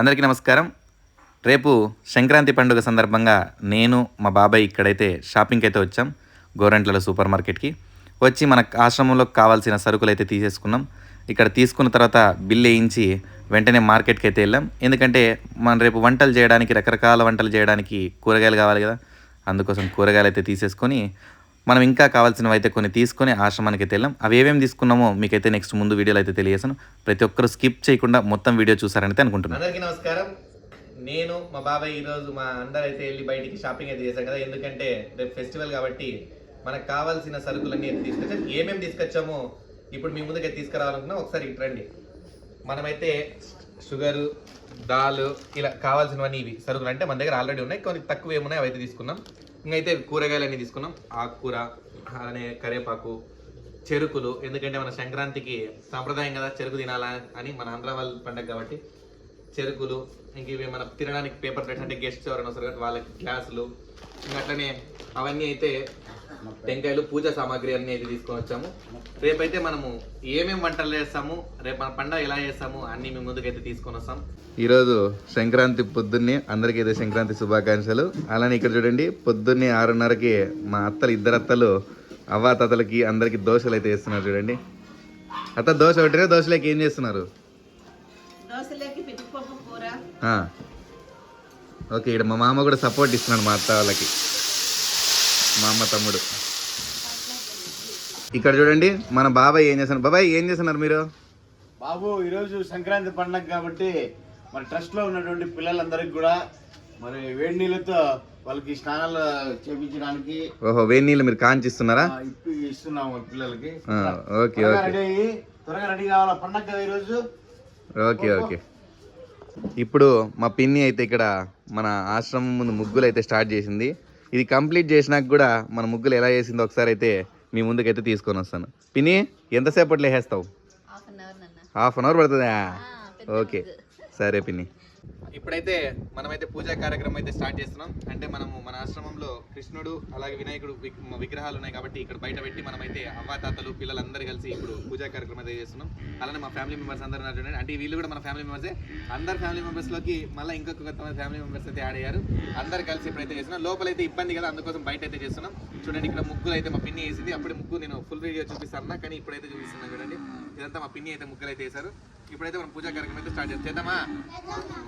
అందరికీ నమస్కారం. రేపు సంక్రాంతి పండుగ సందర్భంగా నేను మా బాబాయ్ ఇక్కడైతే షాపింగ్కి అయితే వచ్చాం గోరెంట్లలో సూపర్ మార్కెట్కి. వచ్చి మన ఆశ్రమంలో కావాల్సిన సరుకులు అయితే తీసేసుకున్నాం. ఇక్కడ తీసుకున్న తర్వాత బిల్ వేయించి వెంటనే మార్కెట్కి అయితే వెళ్ళాం. ఎందుకంటే మనం రేపు వంటలు చేయడానికి రకరకాల వంటలు చేయడానికి కూరగాయలు కావాలి కదా. అందుకోసం కూరగాయలు అయితే తీసేసుకొని మనం ఇంకా కావాల్సినవి అయితే కొన్ని తీసుకొని ఆశ్రమానికి అయితే వెళ్ళాం. అవి ఏమేమి తీసుకున్నామో మీకైతే నెక్స్ట్ ముందు వీడియోలో అయితే తెలియజేసాను ప్రతి ఒక్కరు స్కిప్ చేయకుండా మొత్తం వీడియో చూసారని అయితే అనుకుంటున్నాను. అందరికీ నమస్కారం. నేను మా బాబాయ్ ఈరోజు మా అందరు అయితే వెళ్ళి బయటికి షాపింగ్ అయితే చేశాం కదా. ఎందుకంటే రేపు ఫెస్టివల్ కాబట్టి మనకు కావాల్సిన సరుకులన్నీ తీసుకొచ్చాం ఏమేమి తీసుకొచ్చామో ఇప్పుడు మీ ముందుకే తీసుకురావాలనుకున్నా ఒకసారి ఇట్రండి మనమైతే షుగరు దాల్ ఇలా కావాల్సినవన్నీ ఇవి సరుకులు అంటే మన దగ్గర ఆల్రెడీ ఉన్నాయి. కొన్ని తక్కువ ఏమున్నాయి అవి అయితే తీసుకున్నాం. ఇంకైతే కూరగాయలన్నీ తీసుకున్నాం. ఆకుకూర అలానే కరివేపాకు చెరుకులు ఎందుకంటే మన సంక్రాంతికి సాంప్రదాయం కదా చెరుకు తినాలా అని మన ఆంధ్ర వాళ్ళ పండగ కాబట్టి చెరుకులు ఇంక ఇవి మన తినడానికి పేపర్ ప్లేట్స్ అంటే గెస్ట్స్ ఎవరైనా వస్తారు కాబట్టి వాళ్ళకి గ్లాసులు ఇంకా అట్లనే అవన్నీ అయితే టెంకాయలు పూజా సామాగ్రి అన్ని అయితే తీసుకొని వచ్చాము. రేపైతే మనము ఏమేమి వంటలు చేస్తాము రేపు మన పండగ ఎలా చేస్తాము అన్ని మీ ముందుకైతే తీసుకొని వస్తాం. ఈరోజు సంక్రాంతి పొద్దున్నే అందరికీ అయితే సంక్రాంతి శుభాకాంక్షలు. అలానే ఇక్కడ చూడండి పొద్దున్నే ఆరున్నరకి మా అత్తలు ఇద్దరు అత్తలు అవ్వ తాతలకి అందరికి దోశలు అయితే వేస్తున్నారు చూడండి. అత్త దోశ పెట్టారా దోశలోకి ఏం చేస్తున్నారు. ఓకే ఇక్కడ మా మామ కూడా సపోర్ట్ ఇస్తున్నాడు మా అత్త వాళ్ళకి. మా అమ్మ తమ్ముడు. ఇక్కడ చూడండి మన బాబాయ్ ఏం చేస్తున్నారు బాబాయ్ ఏం చేస్తున్నారు మీరు? బాబు ఈరోజు సంక్రాంతి పండగ కాబట్టి మన ట్రస్ట్లో ఉన్నటువంటి పిల్లలందరికీ కూడా మరి వేడి నీళ్ళతో వాళ్ళకి స్నానాలు చేపించడానికి ఓహో వేడి నీళ్ళు మీరు కాంచిస్తున్నారా? ఇస్తున్నాము పిల్లలకి. ఓకే రెడీ అయ్యి త్వరగా రెడీ కావాలా పండగ ఈరోజు? Okay okay. ఇప్పుడు మా పిన్ని అయితే ఇక్కడ మన ఆశ్రమం ముందు ముగ్గులు అయితే స్టార్ట్ చేసింది. ఇది కంప్లీట్ చేసినాక కూడా మన ముగ్గులు ఎలా చేసిందో ఒకసారి అయితే మీ ముందుకైతే తీసుకొని వస్తాను. పిన్ని ఎంతసేపట్లో వేసేస్తావు? హాఫ్ అన్ అవర్ నన్న. హాఫ్ అన్ అవర్ పడుతుందా? ఓకే. సరే పిన్ని. ఇప్పుడైతే మనమైతే పూజా కార్యక్రమం అయితే స్టార్ట్ చేస్తున్నాం. అంటే మనము మన ఆశ్రమంలో కృష్ణుడు అలాగే వినాయకుడు విగ్రహాలు ఉన్నాయి కాబట్టి ఇక్కడ బయట పెట్టి మనమైతే అవ్వాతాతలు పిల్లలందరూ కలిసి ఇప్పుడు పూజా కార్యక్రమం అయితే చేస్తున్నాం. అలానే మా ఫ్యామిలీ మెంబర్స్ అందరూ ఉన్నారు అంటే వీళ్ళు కూడా మన ఫ్యామిలీ మెంబర్సే. అందరు ఫ్యామిలీ మెంబర్స్లోకి మళ్ళీ ఇంకొక కొంతమంది ఫ్యామిలీ మెంబర్స్ అయితే యాడ్ అయ్యారు. అందరు కలిసి ఇప్పుడైతే చేస్తున్నాం. లోపల అయితే ఇబ్బంది కదా అందుకోసం బయట అయితే చేస్తున్నాం. చూడండి ఇక్కడ ముగ్గులు అయితే మా పిన్ని వేసింది. అప్పుడు ముగ్గు నేను ఫుల్ వీడియో చూపిస్తాను కానీ ఇప్పుడైతే చూపిస్తున్నాను చూడండి. ఇదంతా మా పిన్ని అయితే ముగ్గులు అయితే వేశారు. ఇప్పుడైతే మనం పూజా కార్యక్రమం అయితే స్టార్ట్ చేద్దాం. చేద్దామా?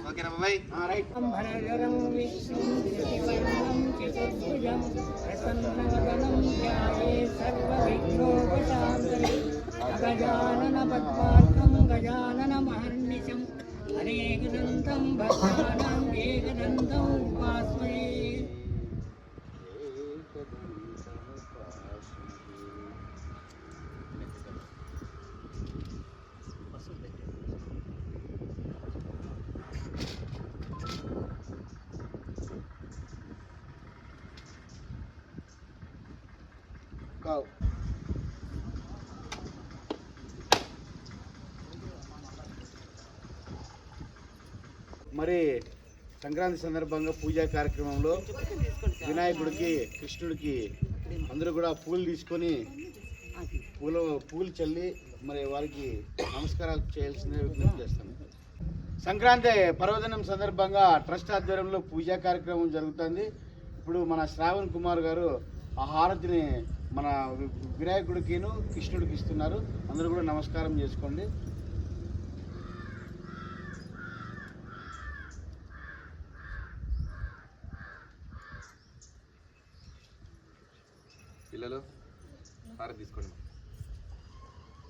ఓకేనా బాబాయ్? అగజానన పద్మార్కం గజానన మహర్నిశం అనేకదంతం భక్తానాం ఏకదంతం ఉపాస్మయే మరి సంక్రాంతి సందర్భంగా పూజా కార్యక్రమంలో వినాయకుడికి కృష్ణుడికి అందరూ కూడా పూలు తీసుకొని పూల పూలు చల్లి మరి వారికి నమస్కారాలు చేయాల్సిందే విజ్ఞప్తి చేస్తాను సంక్రాంతి పర్వదినం సందర్భంగా ట్రస్ట్ ఆధ్వర్యంలో పూజా కార్యక్రమం జరుగుతుంది. ఇప్పుడు మన శ్రావణ్ కుమార్ గారు ఆ హారతిని మన వినాయకుడికిను కృష్ణుడికి ఇస్తున్నారు. అందరూ కూడా నమస్కారం చేసుకోండి.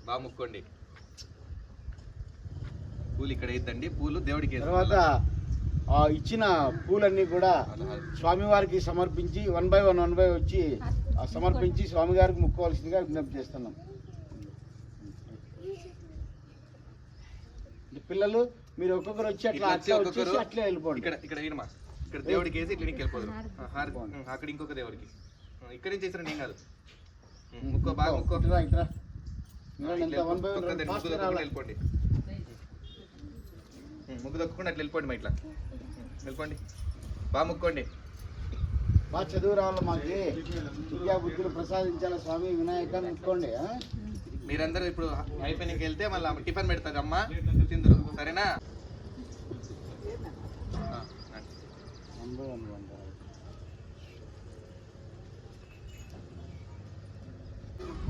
బాగా ముక్కోండి. పూలు ఇక్కడ వేద్దండి పూలు దేవుడికి. తర్వాత ఆ ఇచ్చిన పూలన్నీ కూడా స్వామివారికి సమర్పించి one by one one by వచ్చి ఆ సమర్పించి స్వామివారికి ముక్కోవాల్సిందిగా విజ్ఞప్తి చేస్తున్నాం. పిల్లలు మీరు ఒక్కొక్కరు వచ్చి అట్లా ఒక్కొక్కరు అట్లే వెళ్ళిపోండి. ఇక్కడ ఇక్కడ ఈయనమా ఇక్కడ దేవుడికి వేసి ఇట్లా నీకు వెళ్ళిపోదు అక్కడ ఇంకొక దేవుడికి. ఇక్కడ నుంచి చేసిన ఏం కాదు. ముక్కో బాగా ముక్కో. ఇట్రా, వెళ్ళిపోండి. ముగ్గు దొక్కకుండా అట్లా వెళ్ళిపోండి మా ఇట్లా. వెళ్ళిపోండి. బాగా ముక్కోండి. బాగా చదువు రావాలి మాకి. విద్యా బుద్ధులు ప్రసాదించాల స్వామి వినాయక ముక్కోండి? మీరందరూ ఇప్పుడు అయిపోయినకి వెళ్తే మళ్ళీ టిఫిన్ పెడతారు అమ్మ. తిందురు. సరేనా?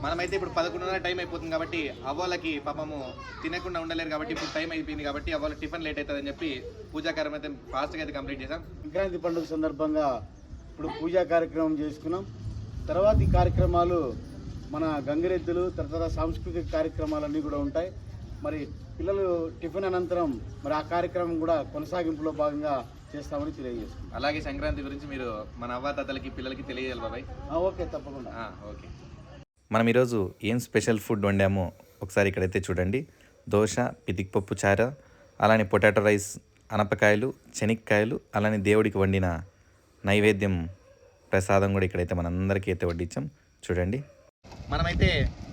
మనమైతే ఇప్పుడు పదకొండున్నర టైం అయిపోతుంది కాబట్టి అవ్వాలకి పాపము తినకుండా ఉండలేరు కాబట్టి ఇప్పుడు టైం అయిపోయింది కాబట్టి అవ్వాల టిఫిన్ లేట్ అవుతుందని చెప్పి పూజా కార్యం అయితే ఫాస్ట్గా అయితే కంప్లీట్ చేసాం సంక్రాంతి పండుగ సందర్భంగా ఇప్పుడు పూజా కార్యక్రమం చేసుకున్నాం. తర్వాతి కార్యక్రమాలు మన గంగిరెద్దులు తర్వాత సాంస్కృతిక కార్యక్రమాలన్నీ కూడా ఉంటాయి. మరి పిల్లలు టిఫిన్ అనంతరం మరి ఆ కార్యక్రమం కూడా కొనసాగింపులో భాగంగా చేస్తామని తెలియజేస్తున్నాం. అలాగే సంక్రాంతి గురించి మీరు మన అవ్వాతాతలకి పిల్లలకి తెలియజేయాలి బాబాయ్. ఓకే తప్పకుండా. ఓకే. మనం ఈరోజు ఏం స్పెషల్ ఫుడ్ వండామో ఒకసారి ఇక్కడైతే చూడండి. దోశ పితికిపప్పు చార అలానే పొటాటో రైస్ అనపకాయలు శనక్కాయలు అలానే దేవుడికి వండిన నైవేద్యం ప్రసాదం కూడా ఇక్కడైతే మనందరికీ అయితే వడ్డించాం. చూడండి. మనమైతే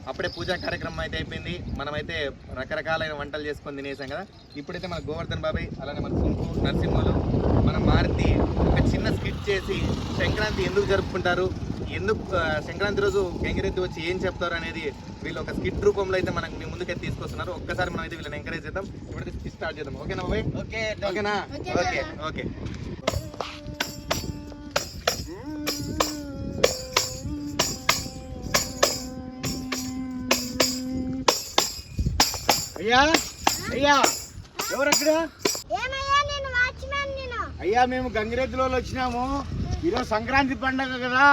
అప్పుడే పూజా కార్యక్రమం అయితే అయిపోయింది. మనమైతే రకరకాలైన వంటలు చేసుకొని తినేసాం కదా. ఇప్పుడైతే మన గోవర్ధన్ బాబాయ్ అలానే మన సుంకు నరసింహలు మన మారుతి ఒక చిన్న స్కిట్ చేసి సంక్రాంతి ఎందుకు జరుపుకుంటారు? ఎందుకు సంక్రాంతి రోజు గంగిరెద్దు వచ్చి ఏం చెప్తారు అనేది వీళ్ళు ఒక స్కిట్ రూపంలో అయితే మనకు మీ ముందుకైతే తీసుకొస్తున్నారు. ఒక్కసారి మనం అయితే వీళ్ళని ఎంకరేజ్ చేద్దాం. ఇప్పుడైతే స్కిట్ స్టార్ట్ చేద్దాం. ఓకేనా బాబాయ్? ఓకే ఓకేనా? ఓకే ఓకే అయ్యా అయ్యా. ఎవరక్కడ ఏమయ్యా నేను వాచ్మ్యాన్ నేను అయ్యా మేము గంగిరెద్దులో వచ్చినాము. ఈరోజు సంక్రాంతి పండగ కదా.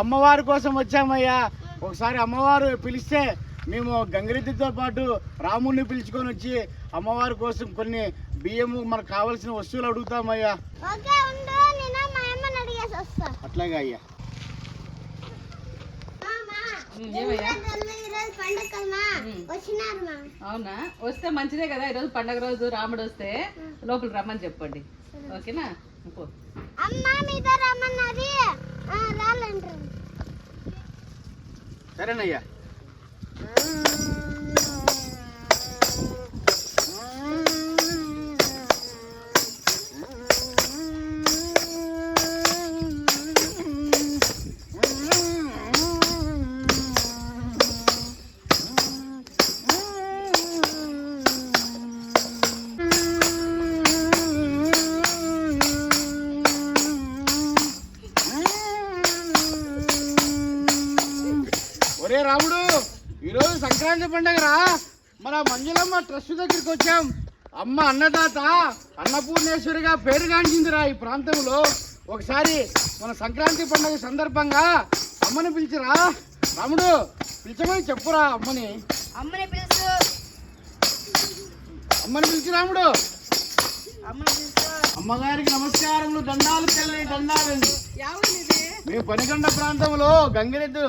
అమ్మవారి కోసం వచ్చామయ్యా. ఒకసారి అమ్మవారు పిలిస్తే మేము గంగిరెద్దుతో పాటు రాముడిని పిలుచుకొని వచ్చి అమ్మవారి కోసం కొన్ని బియ్యము మనకు కావాల్సిన వస్తువులు అడుగుతామయ్యా. అట్లాగే అయ్యా ఏమయ్యా ఈరోజు పండగ కదమ్మా వచ్చినారు మా అవునా? వస్తే మంచిదే కదా ఈరోజు పండగ రోజు రాముడు వస్తే లోపల రమ్మని చెప్పండి. ఓకేనా? సరేనయ్యా. సంక్రాంతి పండగరా? మన మంజులమ్మ ట్రస్ట్ దగ్గరికి వచ్చాం. అమ్మ అన్నదాత అన్నపూర్ణేశ్వరిగా పేరుగాంచిందిరా ఈ ప్రాంతంలో. ఒకసారి మన సంక్రాంతి పండగ సందర్భంగా అమ్మని పిలిచిరా. రాముడు పిలిచమని చెప్పురా అమ్మని. అమ్మని పిలుసు అమ్మని పిలిచి రాముడు. అమ్మని పిలుసు అమ్మగారికి నమస్కారములు దండాలు తెల్లని దండాలండి మేము పనికొండ ప్రాంతంలో గంగిరెద్దు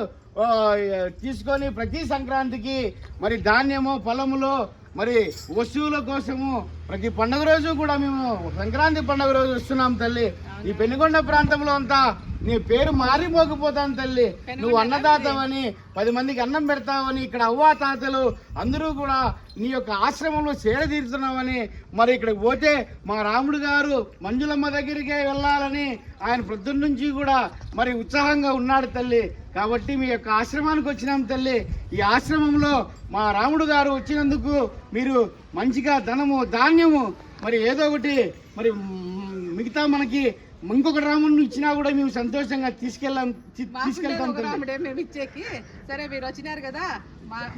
తీసుకొని ప్రతి సంక్రాంతికి మరి ధాన్యము పొలములు మరి వస్తువుల కోసము ప్రతి పండుగ రోజు కూడా మేము సంక్రాంతి పండుగ రోజు వస్తున్నాం తల్లి. ఈ పెనుగొండ ప్రాంతంలో అంతా నీ పేరు మారిపోకపోతాను తల్లి. నువ్వు అన్నదాతవని పది మందికి అన్నం పెడతావని ఇక్కడ అవ్వా తాతలు అందరూ కూడా నీ యొక్క ఆశ్రమంలో సేద తీరుతున్నావని మరి ఇక్కడికి పోతే మా రాముడు గారు మంజులమ్మ దగ్గరికే వెళ్ళాలని ఆయన నుంచి కూడా మరి ఉత్సాహంగా ఉన్నాడు తల్లి. కాబట్టి మీ యొక్క ఆశ్రమానికి వచ్చినాం తల్లి. ఈ ఆశ్రమంలో మా రాముడు గారు వచ్చినందుకు మీరు మంచిగా ధనము ధాన్యము మరి ఏదో ఒకటి మరి మిగతా మనకి ఇంకొక రాముడిని ఇచ్చినా కూడా మేము సంతోషంగా తీసుకెళ్ళాం తీసుకెళ్తాం మేము ఇచ్చేకి. సరే మీరు వచ్చినారు కదా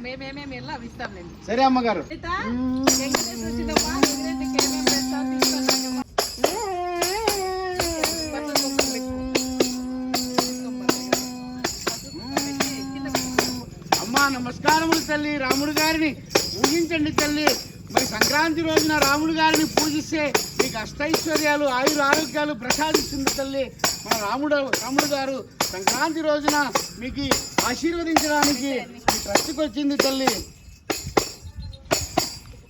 మేమేమేమి వెళ్ళా ఇస్తాం నేను సరే అమ్మగారు. అమ్మా నమస్కారములు తల్లి. రాముడు గారిని పూజించండి తల్లి. మరి సంక్రాంతి రోజున రాముడు గారిని పూజిస్తే నీకు అష్టైశ్వర్యాలు ఆయుర ఆరోగ్యాలు ప్రసాదిస్తుంది తల్లి. మన రాముడు రాముడు గారు సంక్రాంతి రోజున మీకు ఆశీర్వదించడానికి మీ ట్రస్ట్కి వచ్చింది తల్లి.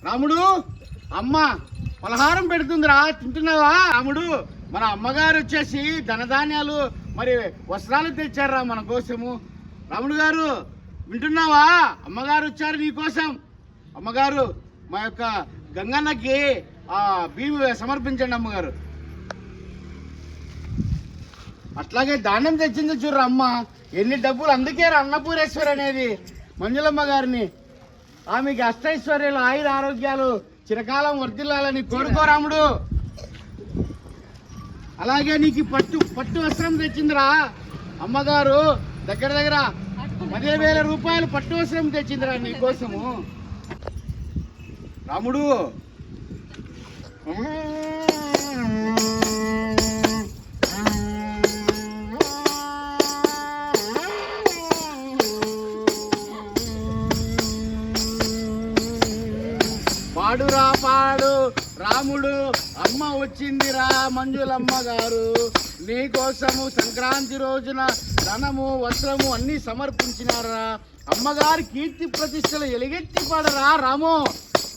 రాముడు అమ్మ పలహారం పెడుతుందిరా తింటున్నావా? రాముడు మన అమ్మగారు వచ్చేసి ధనధాన్యాలు మరి వస్త్రాలు తెచ్చారా మన కోసము. రాముడు గారు వింటున్నావా? అమ్మగారు వచ్చారు నీకోసం అమ్మగారు మా యొక్క గంగన్నకి బియ్యం సమర్పించండి అమ్మగారు. అట్లాగే ధాన్యం తెచ్చింది చూడరా అమ్మ. ఎన్ని డబ్బులు అందుకే అన్నపూరేశ్వరి అనేది. మంజులమ్మ గారిని. ఆమెకి అష్టైశ్వర్యాలు ఆయుర ఆరోగ్యాలు చిరకాలం వర్ధిల్లాలని కోరుకో రాముడు. అలాగే నీకు పట్టు పట్టు వస్త్రం తెచ్చిందిరా. అమ్మగారు దగ్గర దగ్గర పదిహేను వేల రూపాయలు పట్టు వస్త్రం తెచ్చిందిరా నీకోసము. రాముడు పాడురా పాడు. రాముడు అమ్మ వచ్చిందిరా మంజులమ్మ గారు. నీకోసము సంక్రాంతి రోజున ధనము వస్త్రము అన్నీ సమర్పించినారా అమ్మగారి కీర్తి ప్రతిష్టలు ఎలుగెత్తి పడరా రాము.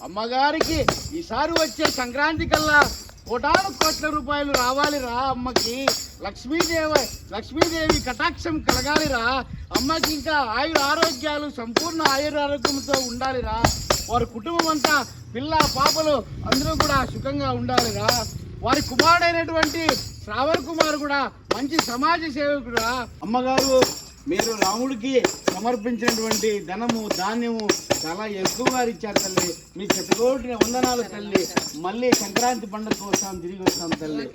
అమ్మగారికి ఈసారి వచ్చే సంక్రాంతి కల్లా కోటాను కోట్ల రూపాయలు రావాలిరా అమ్మకి. లక్ష్మీదేవి లక్ష్మీదేవి కటాక్షం కలగాలిరా. అమ్మకి ఇంకా ఆయుర ఆరోగ్యాలు సంపూర్ణ ఆయుర ఆరోగ్యంతో ఉండాలిరా. వారి కుటుంబం అంతా పిల్ల పాపలు అందరూ కూడా సుఖంగా ఉండాలిరా. వారి కుమారుడైనటువంటి శ్రావణ్ కుమార్ కూడా మంచి సమాజ సేవకుడురా. అమ్మగారు మీరు రాముడికి సమర్పించినటువంటి ధనము ధాన్యము చాలా ఎక్కువగా ఇచ్చారు తల్లి. మీ చెట్టుకోటి వందనాలు తల్లి. మళ్ళీ సంక్రాంతి పండుగ వస్తాం తిరిగి వస్తాం తల్లి.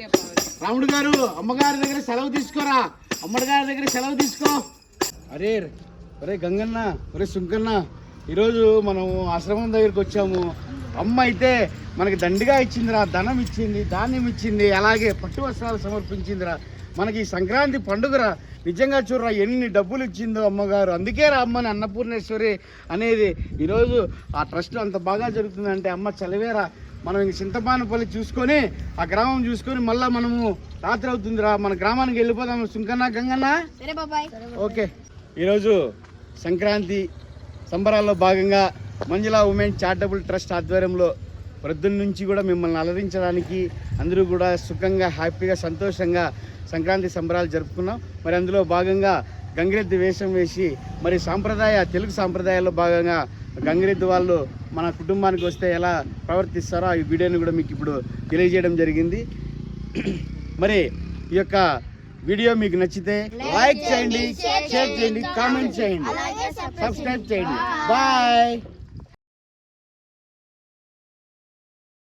రాముడు గారు అమ్మగారి దగ్గర సెలవు తీసుకోరా? అమ్మడి గారి దగ్గర సెలవు తీసుకో. అరే ఒరే గంగన్న ఒరే సుంకన్న ఈరోజు మనం ఆశ్రమం దగ్గరికి వచ్చాము. అమ్మ అయితే మనకి దండిగా ఇచ్చిందిరా ధనం ఇచ్చింది ధాన్యం ఇచ్చింది అలాగే పట్టు వస్త్రాలు సమర్పించిందిరా. మనకి సంక్రాంతి పండుగరా నిజంగా చూడరా ఎన్ని డబ్బులు ఇచ్చిందో అమ్మగారు. అందుకే రా అమ్మని అన్నపూర్ణేశ్వరి అనేది ఈరోజు ఆ ట్రస్ట్ అంత బాగా జరుగుతుందంటే అమ్మ చలివేరా మనం ఇంక చింతపానపల్లి చూసుకొని ఆ గ్రామం చూసుకొని మళ్ళీ మనము రాత్రి అవుతుందిరా. మన గ్రామానికి వెళ్ళిపోదాం. సుంకన్న గంగన్న? ఓకే. ఈరోజు సంక్రాంతి సంబరాల్లో భాగంగా మంజులా ఉమెన్ చారిటబుల్ ట్రస్ట్ ఆధ్వర్యంలో ప్రొద్దున్న నుంచి కూడా మిమ్మల్ని అలరించడానికి అందరూ కూడా సుఖంగా హ్యాపీగా సంతోషంగా సంక్రాంతి సంబరాలు జరుపుకున్నాం. మరి అందులో భాగంగా గంగిరెద్దు వేషం వేసి మరి సాంప్రదాయ తెలుగు సాంప్రదాయాల్లో భాగంగా గంగిరెద్దు వాళ్ళు మన కుటుంబానికి వస్తే ఎలా ప్రవర్తిస్తారో ఈ వీడియోని కూడా మీకు ఇప్పుడు తెలియజేయడం జరిగింది. మరి ఈ యొక్క వీడియో మీకు నచ్చితే లైక్ చేయండి షేర్ చేయండి కామెంట్ చేయండి. సబ్స్క్రైబ్ చేయండి. బాయ్.